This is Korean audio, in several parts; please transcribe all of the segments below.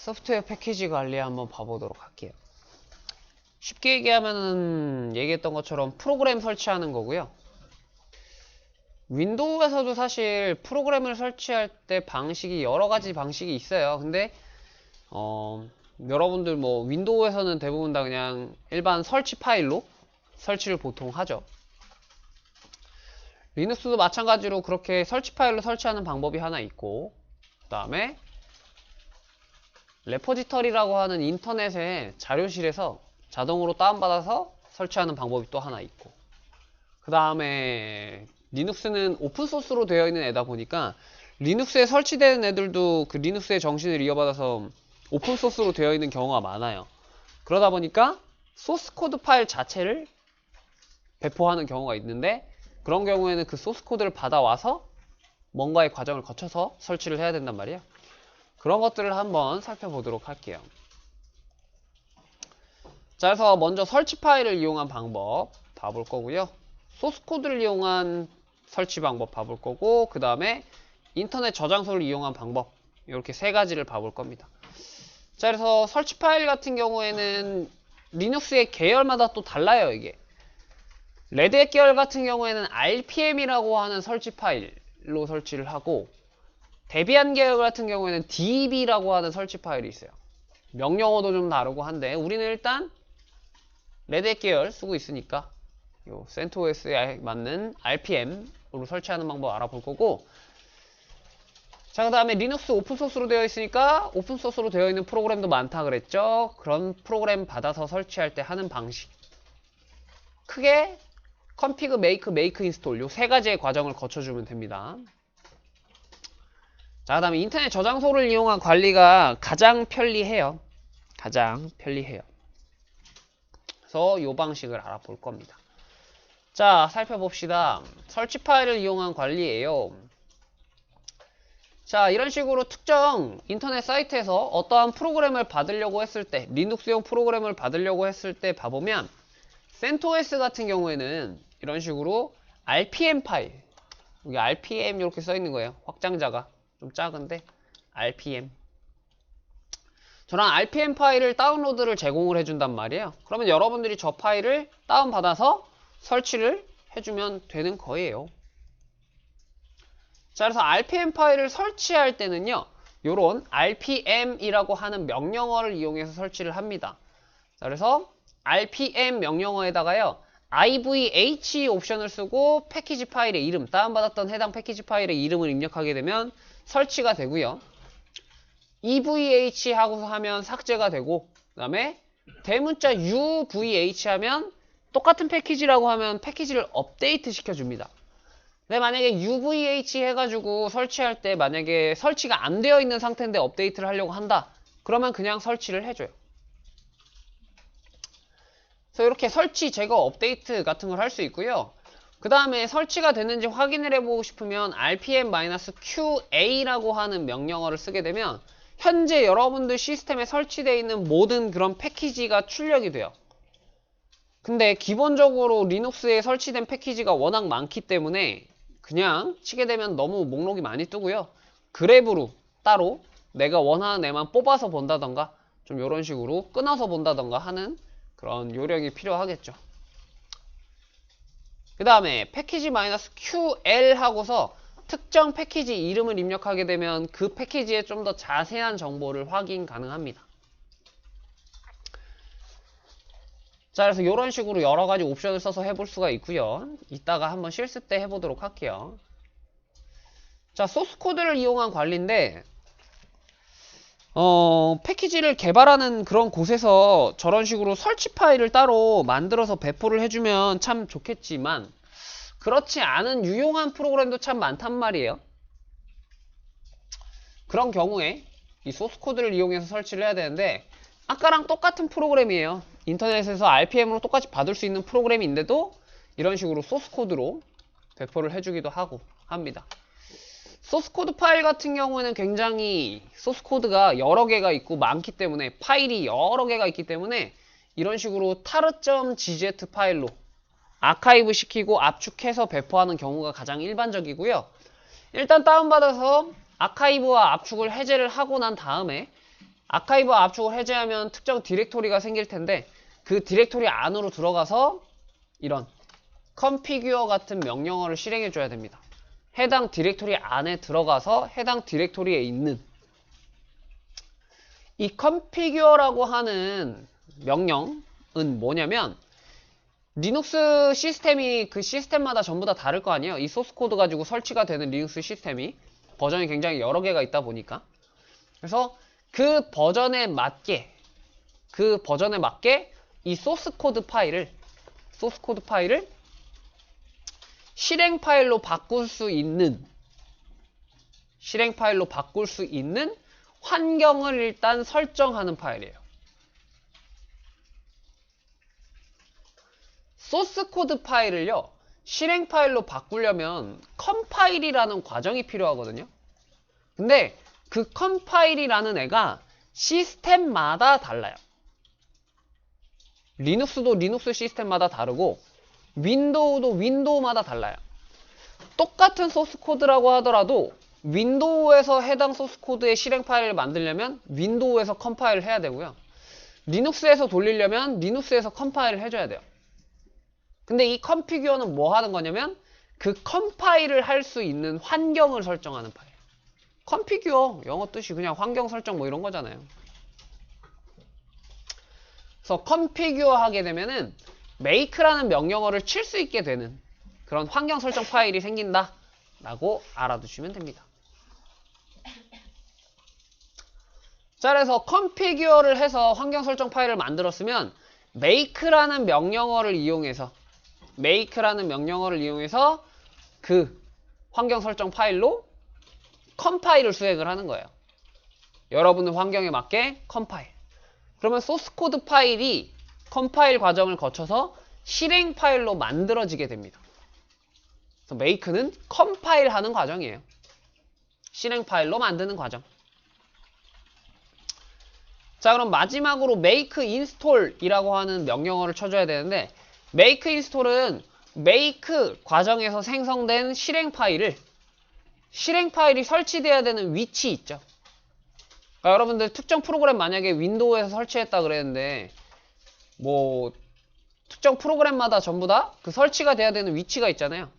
소프트웨어 패키지 관리 한번 봐보도록 할게요. 쉽게 얘기하면은 얘기했던 것처럼 프로그램 설치하는 거고요. 윈도우에서도 사실 프로그램을 설치할 때 방식이 여러 가지 방식이 있어요. 근데 어, 여러분들 뭐 윈도우에서는 대부분 다 그냥 일반 설치 파일로 설치를 보통 하죠. 리눅스도 마찬가지로 그렇게 설치 파일로 설치하는 방법이 하나 있고 그 다음에 레포지터리라고 하는 인터넷의 자료실에서 자동으로 다운받아서 설치하는 방법이 또 하나 있고 그 다음에 리눅스는 오픈소스로 되어 있는 애다 보니까 리눅스에 설치된 애들도 그 리눅스의 정신을 이어받아서 오픈소스로 되어 있는 경우가 많아요. 그러다 보니까 소스코드 파일 자체를 배포하는 경우가 있는데 그런 경우에는 그 소스코드를 받아와서 뭔가의 과정을 거쳐서 설치를 해야 된단 말이에요 그런 것들을 한번 살펴보도록 할게요 자, 그래서 먼저 설치 파일을 이용한 방법 봐볼 거고요. 소스 코드를 이용한 설치 방법 봐볼 거고, 그 다음에 인터넷 저장소를 이용한 방법 이렇게 세 가지를 봐볼 겁니다. 자, 그래서 설치 파일 같은 경우에는 리눅스의 계열마다 또 달라요, 이게. 레드햇 계열 같은 경우에는 RPM이라고 하는 설치 파일로 설치를 하고, 데비안 계열 같은 경우에는 DB라고 하는 설치 파일이 있어요. 명령어도 좀 다르고 한데, 우리는 일단 레드햇 계열 쓰고 있으니까 요 CentOS에 맞는 RPM으로 설치하는 방법 알아볼 거고. 자 그 다음에 리눅스 오픈소스로 되어 있으니까 오픈소스로 되어 있는 프로그램도 많다 그랬죠? 그런 프로그램 받아서 설치할 때 하는 방식. 크게 config, make, make, install 요세 가지의 과정을 거쳐주면 됩니다 자 그 다음에 인터넷 저장소를 이용한 관리가 가장 편리해요 가장 편리해요 그래서 이 방식을 알아볼 겁니다. 자, 살펴봅시다. 설치 파일을 이용한 관리예요. 자, 이런 식으로 특정 인터넷 사이트에서 어떠한 프로그램을 받으려고 했을 때, 리눅스용 프로그램을 받으려고 했을 때 봐보면, CentOS 같은 경우에는 이런 식으로 RPM 파일, 여기 RPM 이렇게 써 있는 거예요. 확장자가 좀 작은데, RPM. 저런 RPM 파일을 다운로드를 제공을 해준단 말이에요. 그러면 여러분들이 저 파일을 다운받아서 설치를 해주면 되는 거예요. 자, 그래서 RPM 파일을 설치할 때는요, 요런 RPM이라고 하는 명령어를 이용해서 설치를 합니다. 자, 그래서 RPM 명령어에다가요, IVH 옵션을 쓰고 패키지 파일의 이름, 다운받았던 해당 패키지 파일의 이름을 입력하게 되면 설치가 되고요. EVH 하고서 하면 삭제가 되고 그 다음에 대문자 UVH 하면 똑같은 패키지라고 하면 패키지를 업데이트 시켜줍니다. 근데 만약에 UVH 해가지고 설치할 때 만약에 설치가 안 되어 있는 상태인데 업데이트를 하려고 한다. 그러면 그냥 설치를 해줘요. 그래서 이렇게 설치, 제거, 업데이트 같은 걸 할 수 있고요. 그 다음에 설치가 됐는지 확인을 해보고 싶으면 rpm-qa라고 하는 명령어를 쓰게 되면 현재 여러분들 시스템에 설치되어 있는 모든 그런 패키지가 출력이 돼요. 근데 기본적으로 리눅스에 설치된 패키지가 워낙 많기 때문에 그냥 치게 되면 너무 목록이 많이 뜨고요. 그랩으로 따로 내가 원하는 애만 뽑아서 본다던가 좀 이런 식으로 끊어서 본다던가 하는 그런 요령이 필요하겠죠. 그 다음에 패키지-ql 하고서 특정 패키지 이름을 입력하게 되면 그 패키지에 좀 더 자세한 정보를 확인 가능합니다. 자, 그래서 이런 식으로 여러 가지 옵션을 써서 해볼 수가 있고요. 이따가 한번 실습 때 해보도록 할게요. 자, 소스 코드를 이용한 관리인데, 어, 패키지를 개발하는 그런 곳에서 저런 식으로 설치 파일을 따로 만들어서 배포를 해주면 참 좋겠지만, 그렇지 않은 유용한 프로그램도 참 많단 말이에요. 그런 경우에 이 소스 코드를 이용해서 설치를 해야 되는데 아까랑 똑같은 프로그램이에요. 인터넷에서 RPM으로 똑같이 받을 수 있는 프로그램인데도 이런 식으로 소스 코드로 배포를 해주기도 하고 합니다. 소스 코드 파일 같은 경우에는 굉장히 소스 코드가 여러 개가 있고 많기 때문에 파일이 여러 개가 있기 때문에 이런 식으로 tar.gz 파일로 아카이브 시키고 압축해서 배포하는 경우가 가장 일반적이고요. 일단 다운받아서 아카이브와 압축을 해제를 하고 난 다음에 아카이브 압축을 해제하면 특정 디렉토리가 생길 텐데 그 디렉토리 안으로 들어가서 이런 configure 같은 명령어를 실행해 줘야 됩니다. 해당 디렉토리 안에 들어가서 해당 디렉토리에 있는 이 configure라고 하는 명령은 뭐냐면 리눅스 시스템이 그 시스템마다 전부 다 다를 거 아니에요. 이 소스 코드 가지고 설치가 되는 리눅스 시스템이 버전이 굉장히 여러 개가 있다 보니까 그래서 그 버전에 맞게 그 버전에 맞게 이 소스 코드 파일을 소스 코드 파일을 실행 파일로 바꿀 수 있는 실행 파일로 바꿀 수 있는 환경을 일단 설정하는 파일이에요. 소스 코드 파일을요, 실행 파일로 바꾸려면 컴파일이라는 과정이 필요하거든요. 근데 그 컴파일이라는 애가 시스템마다 달라요. 리눅스도 리눅스 시스템마다 다르고 윈도우도 윈도우마다 달라요. 똑같은 소스 코드라고 하더라도 윈도우에서 해당 소스 코드의 실행 파일을 만들려면 윈도우에서 컴파일을 해야 되고요. 리눅스에서 돌리려면 리눅스에서 컴파일을 해줘야 돼요. 근데 이 컴피규어는 뭐 하는 거냐면 그 컴파일을 할 수 있는 환경을 설정하는 파일. 컴피규어 영어 뜻이 그냥 환경 설정 뭐 이런 거잖아요. 그래서 컴피규어 하게 되면은 make라는 명령어를 칠 수 있게 되는 그런 환경 설정 파일이 생긴다 라고 알아두시면 됩니다. 자 그래서 컴피규어를 해서 환경 설정 파일을 만들었으면 make라는 명령어를 이용해서 make라는 명령어를 이용해서 그 환경 설정 파일로 컴파일을 수행을 하는 거예요. 여러분의 환경에 맞게 컴파일. 그러면 소스 코드 파일이 컴파일 과정을 거쳐서 실행 파일로 만들어지게 됩니다. 그래서 make는 컴파일 하는 과정이에요. 실행 파일로 만드는 과정. 자, 그럼 마지막으로 make install이라고 하는 명령어를 쳐줘야 되는데 make install은 make 과정에서 생성된 실행 파일을 실행 파일이 설치돼야 되는 위치 있죠. 그러니까 여러분들 특정 프로그램 만약에 윈도우에서 설치했다 그랬는데 뭐 특정 프로그램마다 전부 다 그 설치가 돼야 되는 위치가 있잖아요.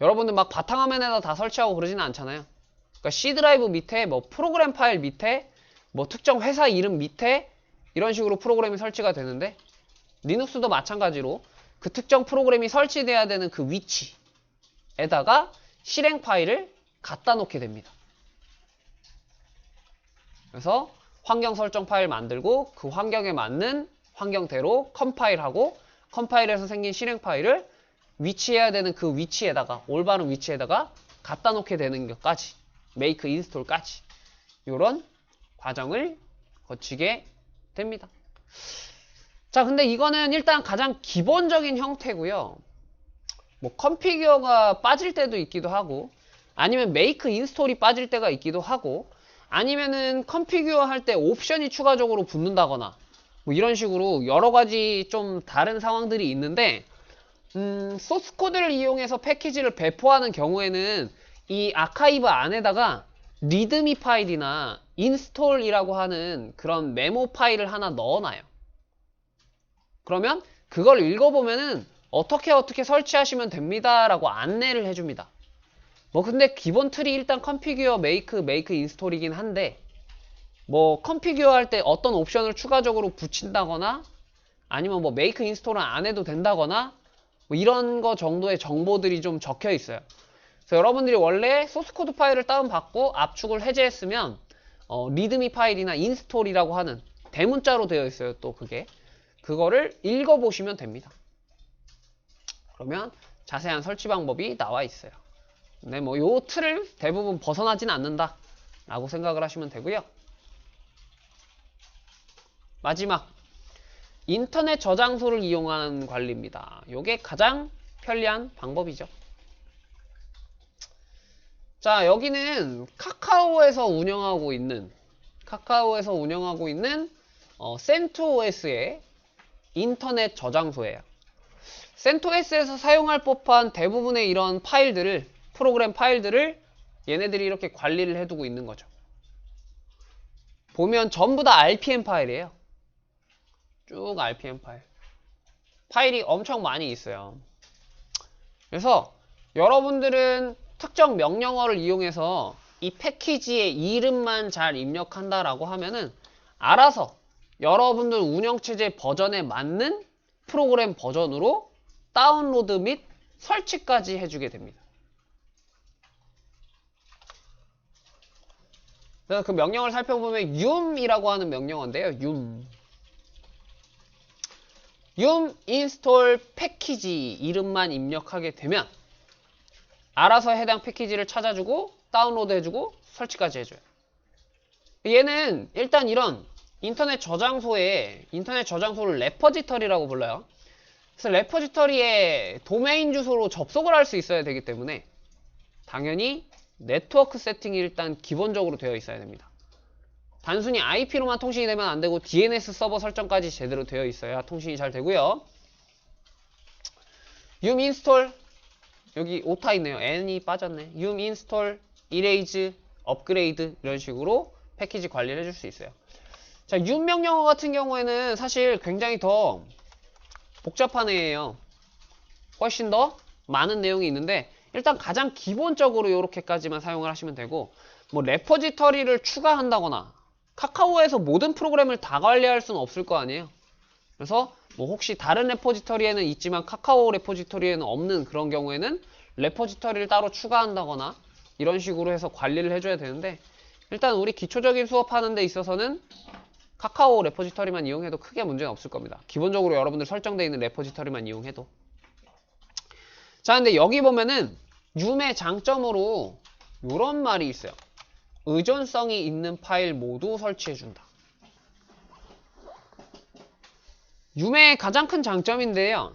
여러분들 막 바탕화면에다 다 설치하고 그러지는 않잖아요. 그러니까 C 드라이브 밑에 뭐 프로그램 파일 밑에 뭐 특정 회사 이름 밑에 이런 식으로 프로그램이 설치가 되는데 리눅스도 마찬가지로 그 특정 프로그램이 설치돼야 되는 그 위치에다가 실행 파일을 갖다 놓게 됩니다. 그래서 환경 설정 파일 만들고 그 환경에 맞는 환경대로 컴파일하고 컴파일에서 생긴 실행 파일을 위치해야 되는 그 위치에다가 올바른 위치에다가 갖다 놓게 되는 것까지 make install까지 이런 과정을 거치게 됩니다. 자, 근데 이거는 일단 가장 기본적인 형태고요. 뭐 컴피규어가 빠질 때도 있기도 하고 아니면 make install이 빠질 때가 있기도 하고 아니면은 컴피규어 할 때 옵션이 추가적으로 붙는다거나 뭐 이런 식으로 여러 가지 좀 다른 상황들이 있는데 음, 소스 코드를 이용해서 패키지를 배포하는 경우에는 이 아카이브 안에다가 리드미 파일이나 인스톨이라고 하는 그런 메모 파일을 하나 넣어놔요. 그러면 그걸 읽어보면은 어떻게 어떻게 설치하시면 됩니다라고 안내를 해줍니다. 뭐 근데 기본 틀이 일단 컴피규어 메이크 메이크 인스톨이긴 한데 뭐 컴피규어 할 때 어떤 옵션을 추가적으로 붙인다거나 아니면 뭐 메이크 인스톨은 안 해도 된다거나 뭐 이런 거 정도의 정보들이 좀 적혀 있어요. 그래서 여러분들이 원래 소스 코드 파일을 다운받고 압축을 해제했으면 어, 리드미 파일이나 인스톨이라고 하는 대문자로 되어 있어요. 또 그게 그거를 읽어보시면 됩니다. 그러면 자세한 설치 방법이 나와 있어요. 근데 뭐 요 틀을 대부분 벗어나진 않는다 라고 생각을 하시면 되고요. 마지막 인터넷 저장소를 이용한 관리입니다. 요게 가장 편리한 방법이죠. 자, 여기는 카카오에서 운영하고 있는 카카오에서 운영하고 있는 어, 센토OS의 인터넷 저장소예요. 센토S에서 사용할 법한 대부분의 이런 파일들을 프로그램 파일들을 얘네들이 이렇게 관리를 해두고 있는 거죠. 보면 전부 다 RPM 파일이에요. 쭉 RPM 파일. 파일이 엄청 많이 있어요. 그래서 여러분들은 특정 명령어를 이용해서 이 패키지의 이름만 잘 입력한다라고 하면은 알아서 여러분들 운영체제 버전에 맞는 프로그램 버전으로 다운로드 및 설치까지 해주게 됩니다. 그 명령을 살펴보면 yum이라고 하는 명령어인데요. yum. yum install 패키지 이름만 입력하게 되면 알아서 해당 패키지를 찾아주고 다운로드 해주고 설치까지 해줘요. 얘는 일단 이런 인터넷 저장소에 인터넷 저장소를 레퍼지터리라고 불러요. 그래서 레퍼지터리에 도메인 주소로 접속을 할 수 있어야 되기 때문에 당연히 네트워크 세팅이 일단 기본적으로 되어 있어야 됩니다. 단순히 IP로만 통신이 되면 안 되고 DNS 서버 설정까지 제대로 되어 있어야 통신이 잘 되고요. yum install 여기 오타 있네요. n이 빠졌네. yum install, erase, 업그레이드 이런 식으로 패키지 관리를 해줄 수 있어요. 자, yum 명령어 같은 경우에는 사실 굉장히 더 복잡한 애예요. 훨씬 더 많은 내용이 있는데 일단 가장 기본적으로 이렇게까지만 사용을 하시면 되고 뭐 레퍼지터리를 추가한다거나 카카오에서 모든 프로그램을 다 관리할 수는 없을 거 아니에요. 그래서 뭐 혹시 다른 레포지터리에는 있지만 카카오 레포지터리에는 없는 그런 경우에는 레포지터리를 따로 추가한다거나 이런 식으로 해서 관리를 해줘야 되는데 일단 우리 기초적인 수업하는 데 있어서는 카카오 레포지터리만 이용해도 크게 문제는 없을 겁니다. 기본적으로 여러분들 설정되어 있는 레포지터리만 이용해도 자 근데 여기 보면은 윰의 장점으로 이런 말이 있어요. 의존성이 있는 파일 모두 설치해준다. 윰의 가장 큰 장점인데요.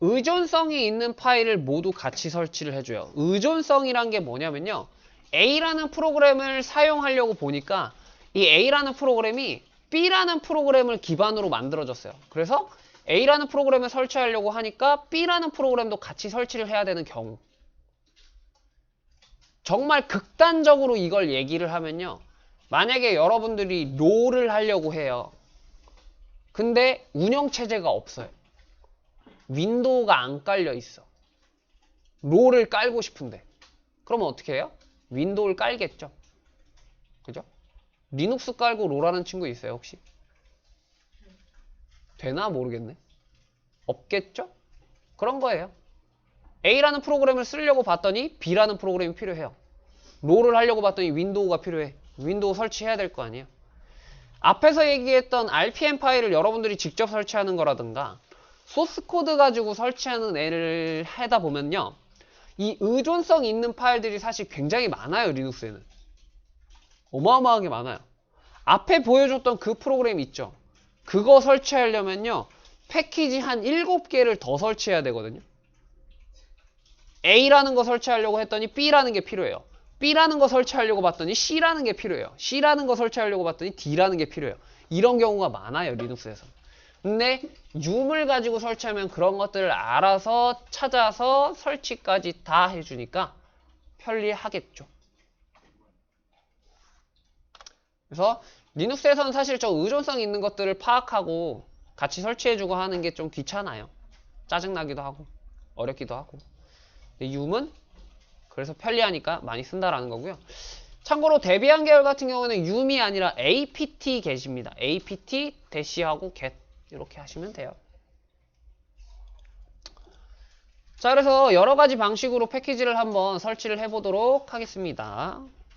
의존성이 있는 파일을 모두 같이 설치를 해줘요. 의존성이란 게 뭐냐면요. A라는 프로그램을 사용하려고 보니까 이 A라는 프로그램이 B라는 프로그램을 기반으로 만들어졌어요. 그래서 A라는 프로그램을 설치하려고 하니까 B라는 프로그램도 같이 설치를 해야 되는 경우. 정말 극단적으로 이걸 얘기를 하면요. 만약에 여러분들이 롤을 하려고 해요. 근데 운영체제가 없어요. 윈도우가 안 깔려 있어. 롤을 깔고 싶은데. 그러면 어떻게 해요? 윈도우를 깔겠죠. 그죠? 리눅스 깔고 롤하는 친구 있어요, 혹시? 되나 모르겠네. 없겠죠? 그런 거예요. A라는 프로그램을 쓰려고 봤더니 B라는 프로그램이 필요해요. 롤을 하려고 봤더니 윈도우가 필요해. 윈도우 설치해야 될 거 아니에요. 앞에서 얘기했던 RPM 파일을 여러분들이 직접 설치하는 거라든가 소스 코드 가지고 설치하는 애를 하다 보면요. 이 의존성 있는 파일들이 사실 굉장히 많아요, 리눅스에는. 어마어마하게 많아요. 앞에 보여줬던 그 프로그램 있죠. 그거 설치하려면요. 패키지 한 7개를 더 설치해야 되거든요. A라는 거 설치하려고 했더니 B라는 게 필요해요. B라는 거 설치하려고 봤더니 C라는 게 필요해요. C라는 거 설치하려고 봤더니 D라는 게 필요해요. 이런 경우가 많아요, 리눅스에서. 근데 윰을 가지고 설치하면 그런 것들을 알아서 찾아서 설치까지 다 해주니까 편리하겠죠. 그래서 리눅스에서는 사실 저 의존성 있는 것들을 파악하고 같이 설치해주고 하는 게 좀 귀찮아요. 짜증나기도 하고 어렵기도 하고. 윰은 그래서 편리하니까 많이 쓴다라는 거고요. 참고로 데비안 계열 같은 경우는 윰이 아니라 apt get입니다. apt 대시하고 get 이렇게 하시면 돼요. 자 그래서 여러 가지 방식으로 패키지를 한번 설치를 해보도록 하겠습니다.